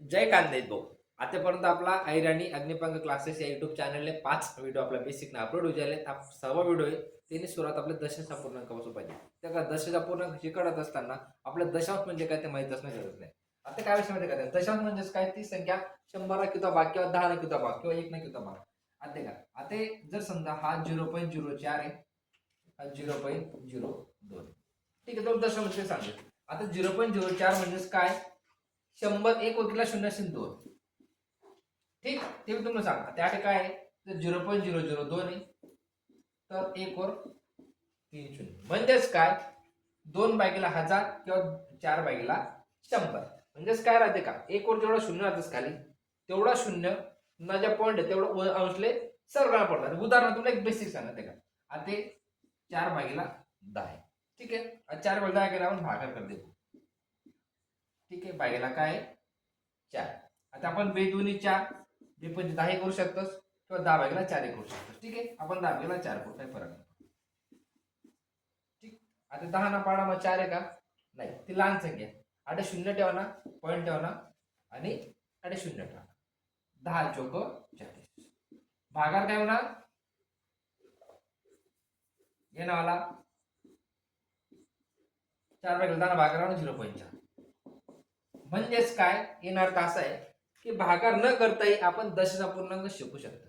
जय कांदेज भाऊ. आतापर्यंत आपला ऐर आणि अग्निपंग क्लासेस या युट्यूब चॅनलने पाच व्हिडिओ आपल्या बेसिक अपलोड होऊ झाले. हा सर्व व्हिडिओ आहे त्यांनी सुरुवात आपल्या दशांश अपूर्णांकापासून पाहिजे. त्या का दशांश अपूर्णांक शिकवत असताना आपल्या दशांश म्हणजे काय ते माहीत असणं गरज नाही. आता काय विषय माहिती का? दशांश म्हणजेच काय? ती संख्या शंभरा किंवा भाग किंवा दहा किंवा भाग किंवा एक ना किंवा भाग. आता का आता जर समजा हा झिरो पॉईंट झिरो चार आहे हा झिरो पॉईंट झिरो दोन. ठीक आहे दोन दशांश सांगेल आता झिरो पॉईंट झिरो चार म्हणजेच काय? शंभर एक वकीला शून्य असेल दोन ठीक? ते मी तुम्हाला सांगा त्या काय आहे? तर झिरो पॉईंट झिरो झिरो दोन आहे. तर एक वर तीन शून्य. म्हणजेच काय? दोन बायकेला हजार किंवा चार बायकेला शंभर. म्हणजेच काय राहते का? एक वर जेवढा शून्य राहतेस खाली तेवढा शून्य ना ज्या पॉईंट आहे तेवढं अंशले सर्वांना पडतात. उदाहरण तुला एक बेसिक सांगते का? आता चार बागेला दहा आहे. ठीक आहे? चार बागेला दहा केला आपण भागाकार कर देऊ ठीक आहे बायला काय? चार. आता आपण बे दोन्ही चार बे पण दहा करू शकतोस किंवा दहा भागेला चार करू शकतोस. ठीक आहे आपण दहा बागेला चार करू काही फरक नाही. ठीक? आता दहा ना पाडा मग चार आहे का नाही ती लहान संख्या. आठ शून्य ठेवा ना पॉईंट ठेवा ना आणि आठ शून्य ठेवा. दहा चोक चाळीस. भागार काय होणार? ये आला चार बाय दहा भागार झिरो पॉईंट चार. म्हणजेच काय? येणार अर्थ असा आहे की भागार न करताही आपण दशेचा पूर्णांक शिकू शकतो.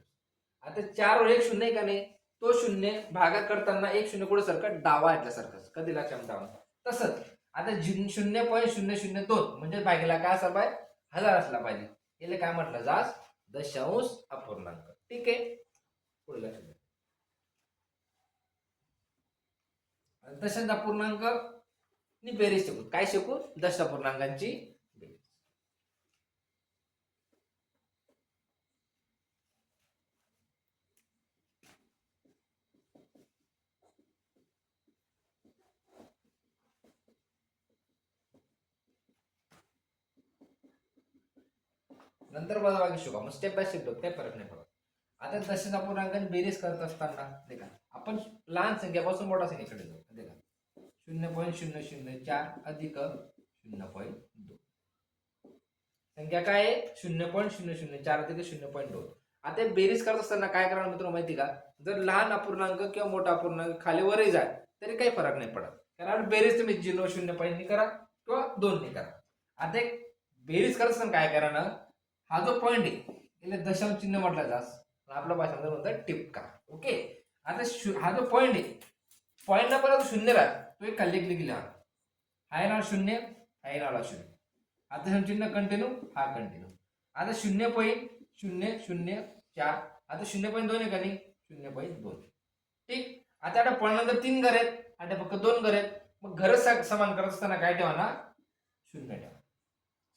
आता चार वर एक शून्य आहे का नाही? तो शून्य भागात करताना एक शून्य कुठे सारखं डावा येतल्यासारखं कधी लक्षात डावा तसंच आता शून्य पॉईंट शून्य शून्य दोन म्हणजे भागीला काय असला पाहिजे? हजार असला पाहिजे. याला काय म्हटलं जास? दशांश अपूर्णांक. ठीक आहे? पुढे लक्ष द्या आणि दशांश अपूर्णांक बेरीज शिकू. काय शिकू? दश नंतर वजाबाकी शिकवा मग स्टेप बाय स्टेप काही फरक नाही पडत. आता दशांश अपूर्णांकांनी बेरीज करत असताना देखा आपण लहान संख्यापासून मोठ्या संख्येकडे जाऊ. देखा शून्य पॉईंट शून्य शून्य चार अधिक शून्य पॉईंट दोन. संख्या काय आहे? शून्य पॉईंट शून्य शून्य चार अधिक शून्य पॉईंट दोन. आता बेरीज करत असताना काय करा मित्र माहिती का? जर लहान अपूर्णांक किंवा मोठा अपूर्णांक खाली वरही जाय तरी काही फरक नाही पडत. कारण बेरीज तुम्ही झिरो शून्य पॉईंटनी करा किंवा दोननी करा. आता एक बेरीज करत असताना काय करा ना हा जो पॉईंट आहे याला दशांश चिन्ह म्हटलं जास आपल्या भाषामध्ये म्हणतात टिपका. ओके आता शू- हा जो पॉईंट आहे पॉईंटला परत शून्य राहत. तो एक खाली गेला हा येणार शून्य हा येणार शून्य आता हे चिन्ह कंटिन्यू हा कंटिन्यू आता शून्य पॉईंट शून्य शून्य चार. आता शून्य पॉईंट दोन आहे का नाही? शून्य पॉईंट दोन. ठीक? आता आता पॉईंट तीन घर आहेत. आता फक्त दोन घर आहेत. मग घर समान करत असताना काय ठेवा ना शून्य ठेवा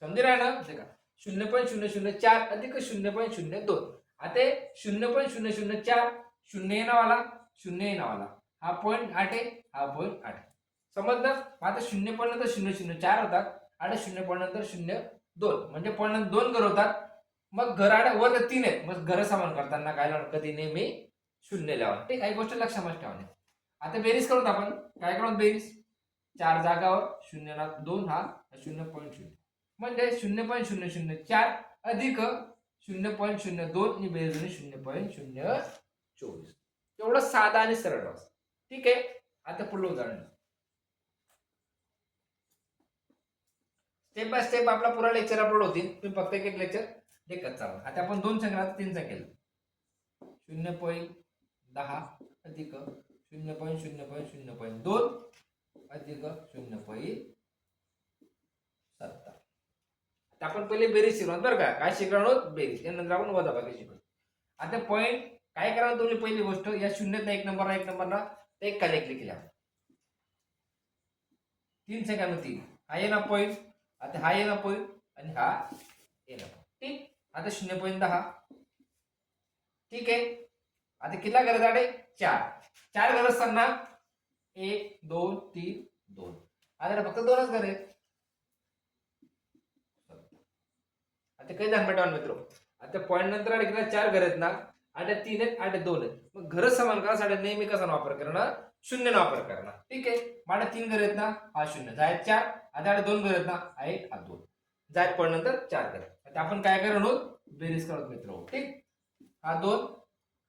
समजे राहा ना ते का शून्य पॉईंट शून्य शून्य चार अधिक शून्य पॉईंट शून्य दोन. आता शून्य पॉईंट शून्य शून्य चार शून्य नावाला शून्य नावाला हा पॉईंट आठ आहे हा पॉईंट आठ आहे. समजलं? आता शून्य पॉईंट नंतर शून्य शून्य चार होतात. आणि शून्य पॉईंट नंतर शून्य दोन. म्हणजे पॉईंट दोन घर होतात. मग घर वर तीन आहेत. मग घर समान करताना काय लावणार? कधी नेहमी शून्य लावा ठीक काही गोष्ट लक्षात ठेवा. आता बेरीज करून आपण. काय करून बेरीज? चार जागावर शून्य दोन हा शून्य पॉईंट शून्य. म्हणजे शून्य पॉईंट शून्य शून्य चार अधिक शून्य पॉईंट शून्य दोन ही शून्य पॉईंट शून्य चोवीस. एवढं साधा आणि सरळ असतं ठीक आहे? आता पुढलं उदाहरण स्टेप बाय स्टेप आपला पुरा लेक्चर अपलोड होतील. तुम्ही फक्त एक लेक्चर देखत चालू आता आपण दोन संख्या आता तीन शून्य पॉईंट दहा अधिक शून्य पॉईंट शून्य पॉईंट शून्य पॉईंट दोन अधिक शून्य पॉईंट सत्तर आता आपण पहिले बेरीज शिकणार बरं का? काय शिकवणार आहोत? बेरीज. त्यानंतर आपण वजाबाकी शिकू आता पॉईंट काय करा तुम्ही पहिली गोष्ट? या शून्यात एक नंबरला एक नंबरला ते एक खाली क्लिक केल्या. तीन सेकंद तीन. हा ये ना पॉईंट आता हा ये ना पॉईंट आणि हा ये ना ठीक? आता शून्य पॉईंट दहा. ठीक आहे? आता किती गरज आहे? चार. चार गरज असताना एक दोन तीन दोन. आता फक्त दोनच घर आहेत आता काही जाण मित्र? आता पॉईंट नंतर आले चार घर आहेत ना आठ तीन आहेत आठ दोन आहेत. मग घर समान करासाठी नेहमी कसा वापर करणार? शून्य वापर करणार. ठीक आहे? माझ्या तीन घर आहेत ना हा शून्य. जायत चार आता आठ दोन घर आहेत ना हा एक हा दोन. जायत पॉईंट नंतर चार घर. आता आपण काय करणार बेरीज करत मित्र. ठीक? हा दोन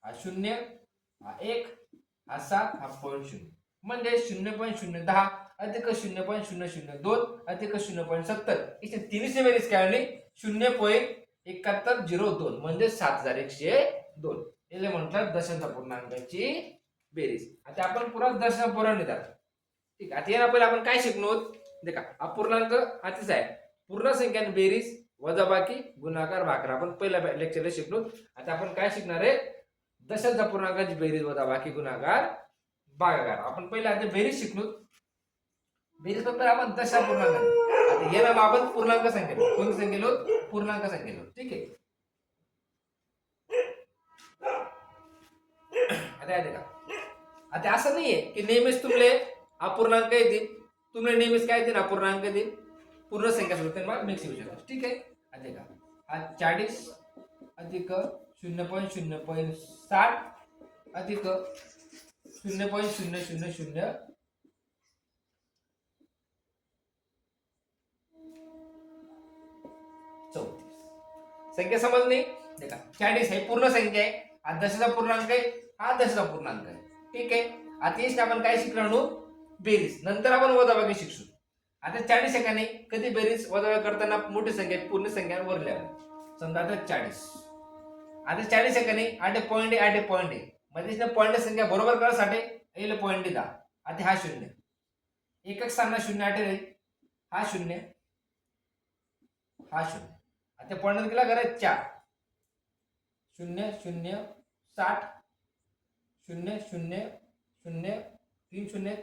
हा शून्य हा एक हा सात हा पॉईंट शून्य. म्हणजे शून्य पॉईंट शून्य दहा अधिक शून्य पॉईंट शून्य शून्य दोन अधिक शून्य पॉईंट सत्तर. इथे तिन्हीची बेरीज काय शून्य पॉईंट एकाहत्तर झिरो दोन म्हणजे सात हजार एकशे दोन. याला म्हणतात दशांश पूर्णांकाची बेरीज. आता आपण पुन्हा दशांश पूर्ण ठीक आहे आता याला पहिले आपण काय शिकलो? देखा अपूर्णांक हातीच आहे. पूर्ण संख्यान बेरीज वजाबाकी गुणाकार भाकर. आपण पहिल्या लेक्चरला शिकलो. आता आपण काय शिकणार आहे? दशांश पूर्णांकाची बेरीज वजाबाकी गुणाकार भागाकार. आपण पहिले आता बेरीज शिकलो. बेरीज फक्त आपण दशा पूर्णांक आता हे मॅम आपण पूर्णांक संख्या कोणती संख्येलो पूर्णांक संख्या ठीक आहे. आता का आता असं नाहीये की नेहमीच तुमले अपूर्णांक येतील तुमले नेहमीच काय येतील अपूर्णांक येतील पूर्ण संख्या सोबत मग मिक्स येऊ शकतो ठीक आहे? आता का हा चाळीस अधिक शून्य पॉईंट शून्य पॉईंट साठ अधिक शून्य पॉईंट शून्य शून्य शून्य चौतीस. संख्या समजली? देखा चाळीस हे पूर्ण संख्या आहे. हा दशाचा पूर्णांक आहे हा दशाचा पूर्णांक आहे. ठीक आहे? आता आपण काय शिकलो आणू बेरीज. नंतर आपण वजाबाकी शिकू. आता चाळीस सेकंदाने कधी बेरीज? वजाबाकी करताना मोठी संख्या पूर्ण संख्या वरल्या समजा आता चाळीस. आता चाळीस सेकंदाने आठ पॉईंट आहे आठ पॉईंट आहे. म्हणजे पॉईंट संख्या बरोबर करासाठी येईल पॉईंट दहा. आता हा शून्य. एकक स्थाना शून्य आठ हा शून्य. हा शून्य. आता पॉईंट केला करा चार. शून्य शून्य साठ. शून्य शून्य शून्य तीन शून्य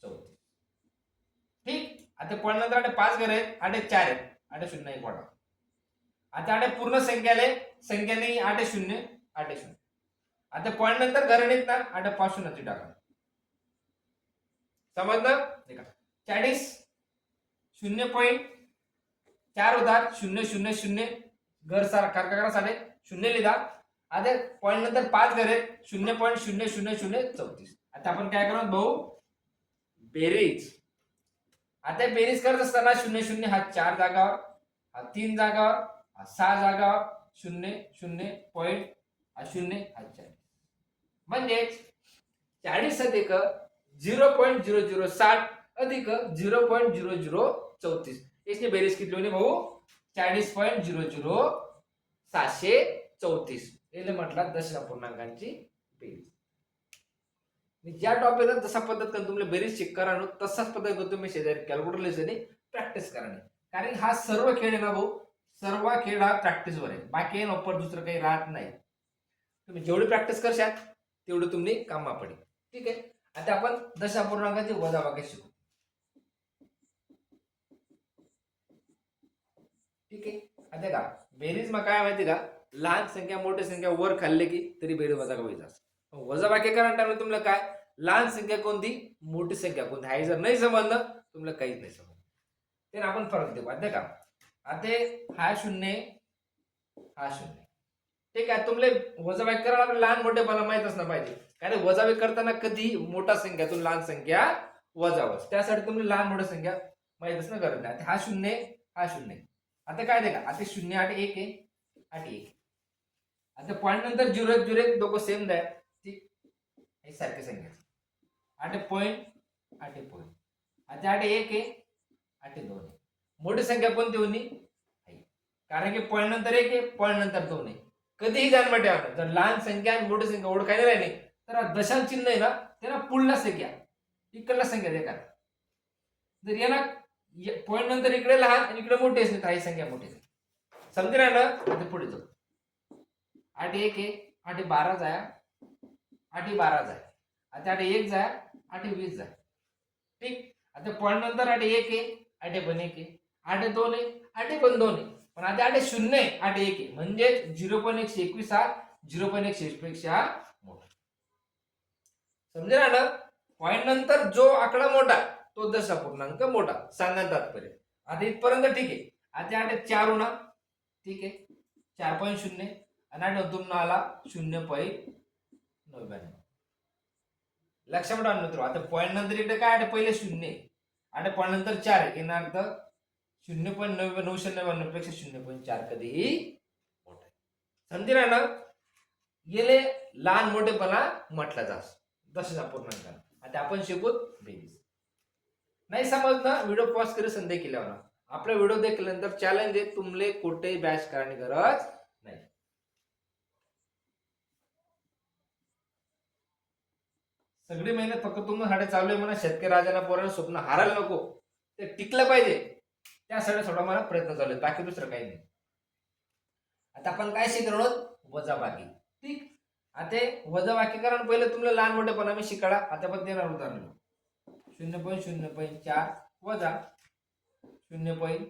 चौतीस. ठीक? आता पॉईंट नंतर आठ पाच घर आहेत आठ चार आहेत आठ शून्य एक वाटा. आता आठ पूर्ण संख्याले संख्याने आठ शून्य आठ शून्य. आता पॉईंट नंतर घर नाहीत ना आठ पाच शून्यची टाका. समजलं? चाळीस. शून्य पॉईंट चार होतात शून्य शून्य शून्य घर सार कारकासाठी शून्य लिहा आता पॉईंट नंतर पाच घर आहेत. शून्य पॉईंट शून्य शून्य शून्य चौतीस. आता आपण काय करणार? भाऊ बेरीज. आता बेरीज करत असताना शून्य शून्य हा चार जागावर हा तीन जागावर हा सहा जागावर शून्य शून्य पॉईंट हा शून्य हा चाळीस म्हणजेच चाळीस अधिक झिरो पॉईंट झिरो झिरो साठ अधिक झिरो पॉईंट झिरो झिरो चौतीस. याची बेरीज किती होणे भाऊ? चाळीस पॉईंट झिरो झिरो सातशे चौतीस. याला म्हटला दशा पूर्णांकांची बेरीज. मी ज्या टॉपिकला जसा पद्धत तुम्हाला बेरीज चेक करा तसाच पद्धत तुम्ही शेजारी कॅल्क्युलेटर प्रॅक्टिस करा नाही. कारण हा सर्व खेळ आहे ना भाऊ सर्व खेळ हा प्रॅक्टिसवर आहे. बाकी नोपर दुसरं काही राहत नाही. तुम्ही जेवढी प्रॅक्टिस करशाल तेवढं तुम्ही कामा पडेल ठीक आहे? आता आपण दशा पूर्णांकाची वजाबाकी शिकू. ठीक आहे? आता का बेरीज मग काय माहिती का? लहान संख्या मोठी संख्या वर खाल्ले की तरी बेरीज वजा व्हायचा वजा वजाबाकी करा टाकलं तुम्हाला काय? लहान संख्या कोणती? मोठी संख्या कोणती? आहे जर नाही समजलं तुम्हाला काहीच नाही समजलं. ते आपण फरक देऊ. आता का आता हा शून्य हा शून्य ठीक आहे तुमले वजाबाई करायला लहान मोठेपणा माहीत असणं पाहिजे. कारण वजाबाई करताना कधी मोठा संख्यातून लहान संख्या वजावस त्यासाठी तुम्ही लहान मोठी संख्या माहीत असणं गरज नाही आता हा शून्य हा शून्य आता काय दे का? आता शून्य आठ एक आहे. आठ एक. आता पॉईंट नंतर झिरो एक दोघं सेम द्या ठीक हे सारखे संख्या. आठ पॉईंट आठ पॉईंट आता आठ एक आहे आठ दोन आहे. मोठी संख्या कोणती होणी आहे. कारण की पॉईंट नंतर एक आहे पॉईंट नंतर दोन आहे. कधीही जाणवं ठेवा. जर लहान संख्या आणि मोठी संख्या ओळखायला राहिली तर दशांत दशांश चिन्ह आहे ना त्याला पुढला संख्या. इकडला संख्या देखा जर याला पॉईंट नंतर इकडे लहान आणि इकडे मोठे असते तर संख्या मोठी समजेल ना आता? पुढे जाऊ. आठ एक आहे आठ बारा जाया आठ बारा जाय. आता आठ एक जाया आठ वीस जाय. ठीक? आता पॉईंट नंतर आठ एक आहे आठ पण एक आहे. आठ दोन आहे आठ पण दोन आहे. पण आता आठ शून्य आहे आठ एक आहे. म्हणजे झिरो पॉईंट एकशे एकवीस हा झिरो पॉईंट एकशे पेक्षा मोठा. समजेल ना पॉईंट नंतर जो आकडा मोठा तो दशा पूर्णांक मोठा. सांगा तात्पर्य. आता इथपर्यंत ठीक आहे. आता आठ चार होणार. ठीक आहे. चार पॉईंट शून्य. आणि आठ दोन आला शून्य पॉईंट नव्याण्णव. लक्षात ठेवा मित्र आता पॉईंट नंतर इकडे काय आठ पहिले शून्य आठ पॉईंट नंतर चार आहे. येणार तर शून्य पॉईंट नव्वे नऊशे नव्याण्णवपेक्षा शून्य पॉईंट चार कधीही मोठा आहे. समजेल ना? गेले लहान मोठेपणा म्हटला जास दशेचा पूर्णांक. आता आपण शिकू बेरीज. नाही समजलं? व्हिडिओ पॉज करी संधी केल्यावर. आपला व्हिडिओ देखल्यानंतर चॅलेंज आहे तुमले कुठे बॅच करण्याची गरज नाही. सगळी मेहनत फक्त तुमच्यासाठी चालू आहे म्हणा शेतकरी राजाला पोरांना स्वप्न हारायला नको. ते टिकलं पाहिजे. त्यासाठी थोडा मला प्रयत्न चालू आहे बाकी दुसरं काही नाही. आता आपण काय शिकलो आहोत? वजाबाकी. ठीक? आता वजाबाकी कारण पहिले तुम्हाला लहान मोठेपणा मी शिकाडा. आता पण देणार उदाहरण. शून्य पॉईंट शून्य पॉईंट चार वजा शून्य पॉईंट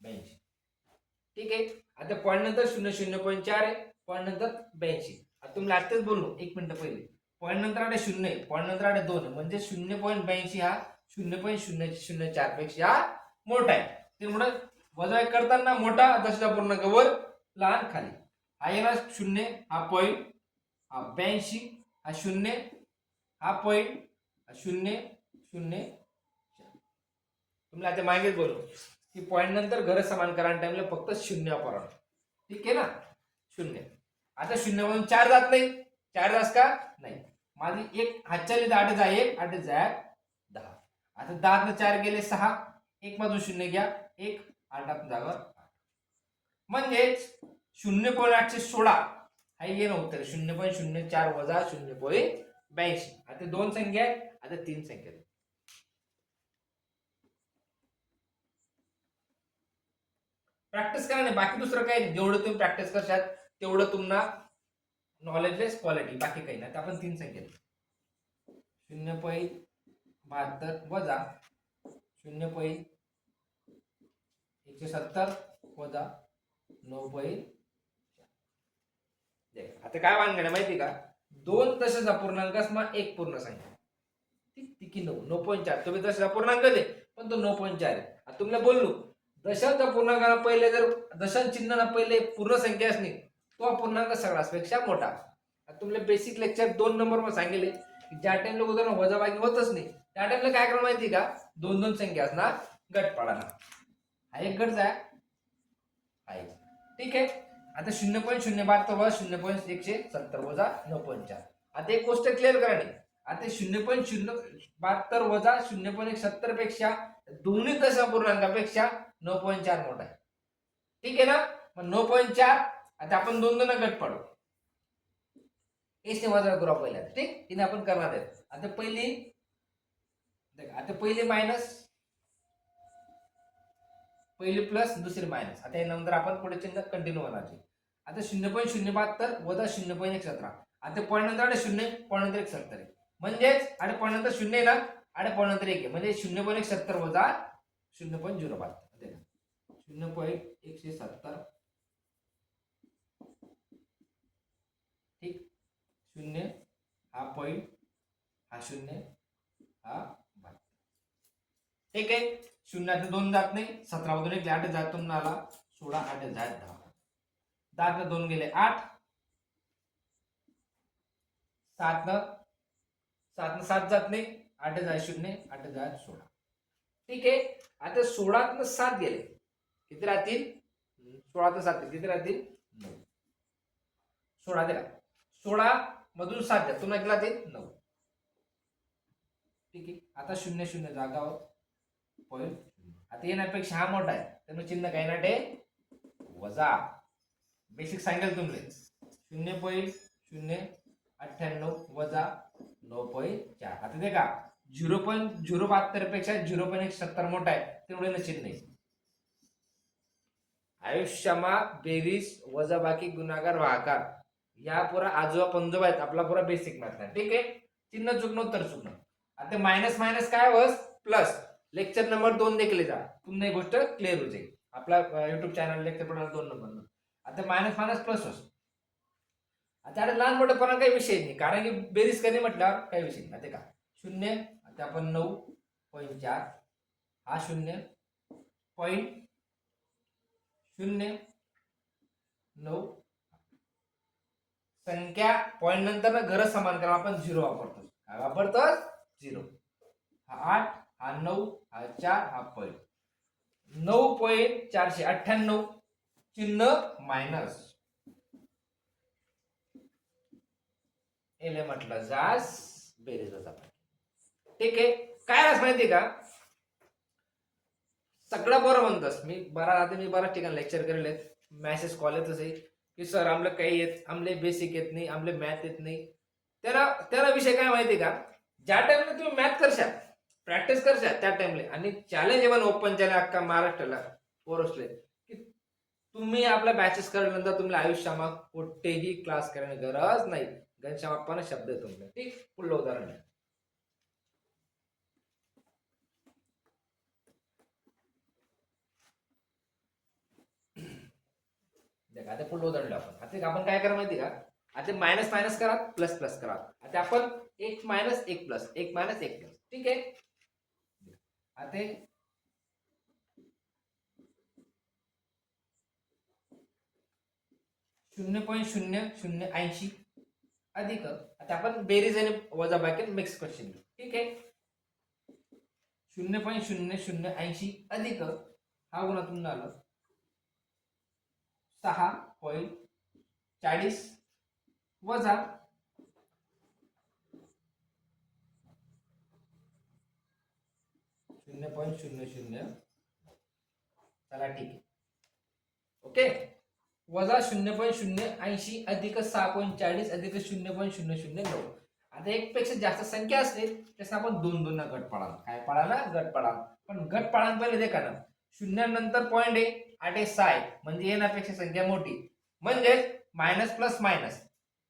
ब्याऐंशी. ठीक आहे? आता पॉईंट नंतर शून्य शून्य पॉईंट चार आहे पॉईंट नंतर ब्याऐंशी. आता तुम्ही आत्ताच बोललो एक मिनिट पहिले. पॉईंट नंतर आडे शून्य आहे पॉईंट नंतर आडे दोन. आहे. म्हणजे शून्य पॉईंट ब्याऐंशी हा शून्य पॉईंट शून्य शून्य चारपेक्षा मोठा आहे. त्यामुळे वजा करताना मोठा दशला पूर्ण वर लहान खाली. हा येणार शून्य हा पॉईंट हा ब्याऐंशी हा शून्य हा पॉईंट शून्य शून्य. तुम्हाला आता मागेच बोलू. की पॉईंट नंतर घर समान करा टाइमला फक्त शून्य वापरा ठीक आहे ना? शून्य. आता शून्य चार जात नाही. चार जास का? नाही. माझी एक हातच्या दहा आठ जा एक आठ जा दहा. आता दहा चार गेले सहा. एक मधून शून्य घ्या. एक आठ आठ. जागा म्हणजेच शून्य पॉईंट आठशे सोळा. हा येणं उत्तर? शून्य पॉईंट शून्य चार वजा शून्य पॉईंट ब्याऐंशी. आता दोन संख्या आहेत. आता तीन संख्या प्रॅक्टिस करा नाही बाकी दुसरं काही जेवढं तुम्ही प्रॅक्टिस करशात तेवढं तुम्हाला नॉलेजलेस क्वालिटी बाकी काही नाही. आता आपण तीन संख्या शून्य पॉईंट बहात्तर वजा शून्य पॉईंट एकशे सत्तर वजा नऊ पॉईंट आता काय वानगड आहे माहिती का? दोन तसेच पूर्णांक मग एक पूर्ण संख्या. ठीक की नऊ नऊ पॉईंट चार. तुम्ही दशाचा पूर्णांक दे पण तो नऊ पॉईंट चार आहे. आता तुम्हाला बोललो दशांचा पूर्णांकाला पहिले जर दशांश चिन्हाला पहिले पूर्ण संख्या असणे तो पूर्णांक सगळ्यापेक्षा मोठा. तुमले तुम्हाला बेसिक लेक्चर दोन नंबर सांगितले की ज्या टाइमला उदाहरण वजाबाकी होतच नाही त्या टाइमला काय करा माहिती का? दोन दोन संख्या असणार गट पाडाना हा एक गट जाय आहे ठीक आहे? आता शून्य पॉईंट शून्य बहात्तर वजा शून्य पॉईंट एकशे सत्तर वजा नऊ पॉईंट चार. आता एक गोष्ट क्लिअर करा नाही आता शून्य पॉईंट शून्य बहात्तर वजा शून्य पॉईंट एक सत्तरपेक्षा दोन्ही दशा पूर्णांकापेक्षा नऊ पॉईंट चार मोठा आहे. ठीक आहे ना? मग नऊ पॉईंट चार आता आपण दोन दोन गट पाडू. एस वजा करू पहिल्या ठीक? तिने आपण करणार आहे. आता पहिली आता पहिली मायनस पहिली प्लस दुसरी मायनस आता यानंतर आपण पुढे चिन्ह कंटिन्यू होणार आता शून्य पॉईंट शून्य बहात्तर वजा शून्य पॉईंट एक सतरा. आता पॉईंट नंतर शून्य पॉईंट नंतर एक सत्तर आहे. म्हणजेच आणि पॉईंट नंतर शून्य आहे ना? आणि पॉईंट नंतर एक आहे. म्हणजे शून्य पॉईंट एक सत्तर वजा शून्य पॉईंट झिरो पाच. शून्य पॉईंट एकशे सत्तर. ठीक? शून्य हा पॉईंट हा शून्य हा बहात्तर ठीक आहे. शून्यात दोन जात नाही. सतरा मधून एक आठ जातून आला. सोळा आठ जात दहा. दहा दोन गेले आठ. सात सात सात जात नाही आठ जाय शून्य आठ जाय सोळा. ठीक आहे? आता सोळात सात गेले. किती राहतील? सोळा तर सात किती राहतील? नऊ. सोळा दिला. सोळा मधून सात द्या. तुम्हाला किती राहतील? नऊ. ठीक आहे? आता शून्य शून्य जागावर पॉईंट आता येण्यापेक्षा हा मोठा आहे. त्यामुळे चिन्ह काय ना ते. वजा. बेसिक सांगेल तुमले शून्य पॉईंट शून्य अठ्ठ्याण्णव वजा नऊ पॉईंट चार. आता ते का झिरो पॉईंट झिरो बहात्तरपेक्षा झिरो पॉईंट एक सत्तर मोठा आहे तेवढे नशीब चिन्ह आहे आयुष्यमा बेरीज वजाबाकी गुणाकार वाहकार या पुरा आजोबा पंजोबा आहेत आपला पुरा बेसिक मॅथ आहे. ठीक आहे? चिन्ह चुकणं तर चुकणं. आता मायनस मायनस काय वस प्लस लेक्चर नंबर दोन देखील जा. पुन्हा एक गोष्ट क्लिअर होऊ जाईल आपला युट्यूब चॅनल लेक्चर पण दोन नंबर आता मायनस मायनस प्लस होस आता लहान मोठेपणा काही विषय नाही. कारण की बेरीज करणे म्हटल्यावर काही विषय नाही ते का? शून्य आता आपण नऊ पॉईंट चार. हा शून्य पॉईंट शून्य नऊ. संख्या पॉईंट नंतर ना घर समान करा आपण झिरो वापरतो काय वापरतो झिरो हा आठ हा नऊ हा चार हा पॉईंट नऊ पॉईंट चारशे अठ्ठ्याण्णव चिन्ह मायनस एले म्हटलं जास बेरीज वजा ठीक आहे. काय रास माहिती का? सगळं बरं म्हणतस मी. बरा आता मी बऱ्याच ठिकाणी लेक्चर करेल मॅसेज कॉल येतच आहे की सर आमले काही येत आमले बेसिक येत नाही आमले मॅथ येत नाही. त्याला त्याला विषय काय माहिती का? ज्या टाइमला तुम्ही मॅथ करशाल प्रॅक्टिस करशाल त्या टाइमला आणि चॅलेंज एवन ओपन चॅलेंज अख्खा महाराष्ट्राला पोरसले तुम्ही आपल्या बॅचेस केल्यानंतर तुम्हाला आयुष्यामा कुठेही क्लास करण्याची गरज नाही. घनश्याम अप्पानं शब्द तुमचे. ठीक? पुढलं उदाहरण आहे. आता पुढलं उदाहरण आपण. आता आपण काय करा माहिती का? आता मायनस मायनस करा प्लस प्लस करा. आता आपण एक मायनस एक प्लस एक मायनस एक प्लस ठीक आहे? आता शून्य पॉईंट शून्य शून्य ऐंशी. अधिक. आता आपण बेरीज आणि वजा बाकी मिक्स क्वेश्चन ठीक आहे? शून्य पॉईंट शून्य शून्य ऐंशी. अधिक. हा गुणातून आलं सहा पॉईंट चाळीस. वजा. शून्य पॉईंट शून्य शून्य. चला ठीक आहे. ओके? वजा शून्य पॉईंट शून्य ऐंशी अधिक सहा पॉईंट चाळीस अधिक शून्य पॉईंट शून्य शून्य नऊ. आता एक पेक्षा जास्त संख्या असते त्याचा आपण दोन दोन गट पडाल. काय पडाला गट पडाल. पण गट पडाल पहिले देखा ना शून्यानंतर पॉईंट आहे आठ आहे सहा आहे. म्हणजे येण्यापेक्षा संख्या मोठी. म्हणजे minus plus minus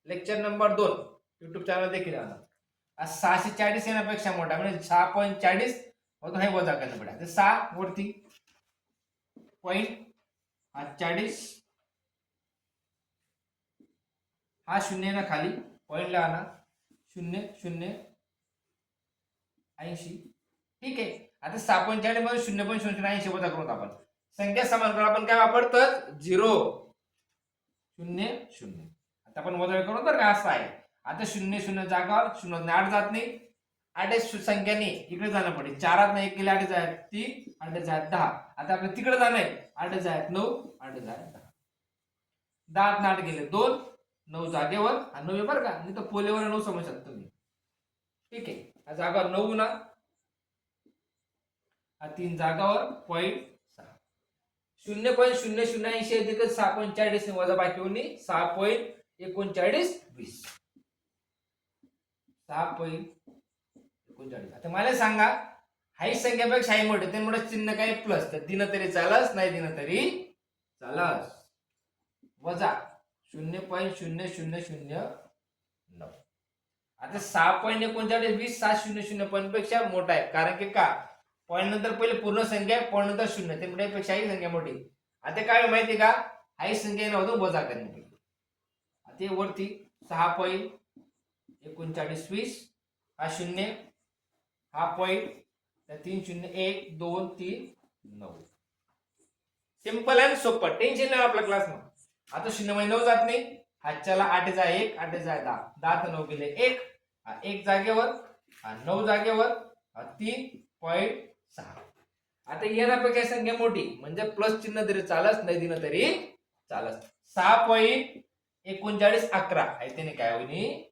lecture number दोन. युट्यूब चॅनल देखील आज सहाशे चाळीस येण्यापेक्षा मोठा. म्हणजे सहा पॉईंट चाळीस हे वजा करणं पडा ते सहा वरती पॉईंट हा चाळीस हा शून्य ना खाली. पॉईंटला आणा. शून्य शून्य. ऐंशी. ठीक आहे. आता सहा मध्ये शून्य पॉईंट शून्य ऐंशी वजा करू आपण. संख्या समान करून आपण काय वापरतो झिरो. शून्य शून्य. आता आपण वजा करू तर का? असं आहे. आता शून्य शून्य जागा शून्य आठ जात नाही. आठ संख्याने इकडे जाणं पडेल. चारात नाही. एक केले आठ आहेत तीन आठ आहेत दहा. आता आपल्याला तिकडे जाणं आहे. आठ आहेत नऊ आठ आहेत दहा. दहा आठ गेले दोन नऊ जागेवर आणि नऊ बरं का. नाही तर पोलेवर नऊ समजू शकता तुम्ही. ठीक आहे. हा जागावर नऊ ना. हा तीन जागावर पॉईंट सहा. शून्य पॉईंट शून्य शून्य ऐंशी अधिक सहा पॉईंट चाळीस वजा बाकी होणी सहा पॉईंट एकोणचाळीस वीस. सहा पॉईंट एकोणचाळीस. आता मला सांगा हाई संख्यापेक्षा हाई मोठे त्यामुळे चिन्ह काय प्लस तर दिन तरी चालस नाही दिन तरी चालस. वजा. शून्य पॉईंट शून्य शून्य शून्य नऊ. आता सहा पॉईंट एकोणचाळीस वीस सात शून्य शून्य पॉईंटपेक्षा मोठा आहे. कारण की का? पॉईंट नंतर पहिले पूर्ण संख्या आहे पॉईंट नंतर शून्य. ते म्हणजे पेक्षा ही संख्या मोठी. आता काय माहिती का? हाही संख्या नव्हतं वजा करणे आता वरती सहा पॉईंट एकोणचाळीस वीस हा शून्य हा पॉईंट तीन शून्य एक दोन तीन नऊ. सिंपल आणि सोपं. टेन्शन नाही आपल्या क्लासमध्ये आता शून्यमध्ये नऊ जात नाही. हातच्याला आठ जा एक आठ जा दहा. दहा तर नऊ गेले एक. एक जागेवर नऊ जागेवर तीन पॉईंट सहा. आता येण्यापेक्षा संख्या मोठी म्हणजे प्लस चिन्ह तरी चालत नाही दिलं तरी चालत सहा पॉईंट एकोणचाळीस अकरा. आहे त्याने काय होईनी?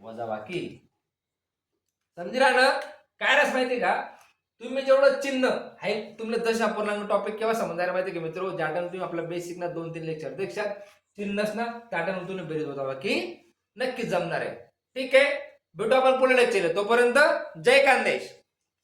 वजा बाकी. समजी ना काय रस माहिती का? तुम्ही जेवढं चिन्ह आहे तुम्हाला दश अपूर्णांक टॉपिक केव्हा समजायला माहिती का मित्र ज्या तुम्ही आपल्या बेसिक ना दोन तीन लेक्चर देक्षा चिन्हच ना त्या टाइम तुम्ही बेरीज होता की नक्की जमणार आहे. ठीक आहे? भेटू आपण पुढे लेक्चर तोपर्यंत जय कांदेश.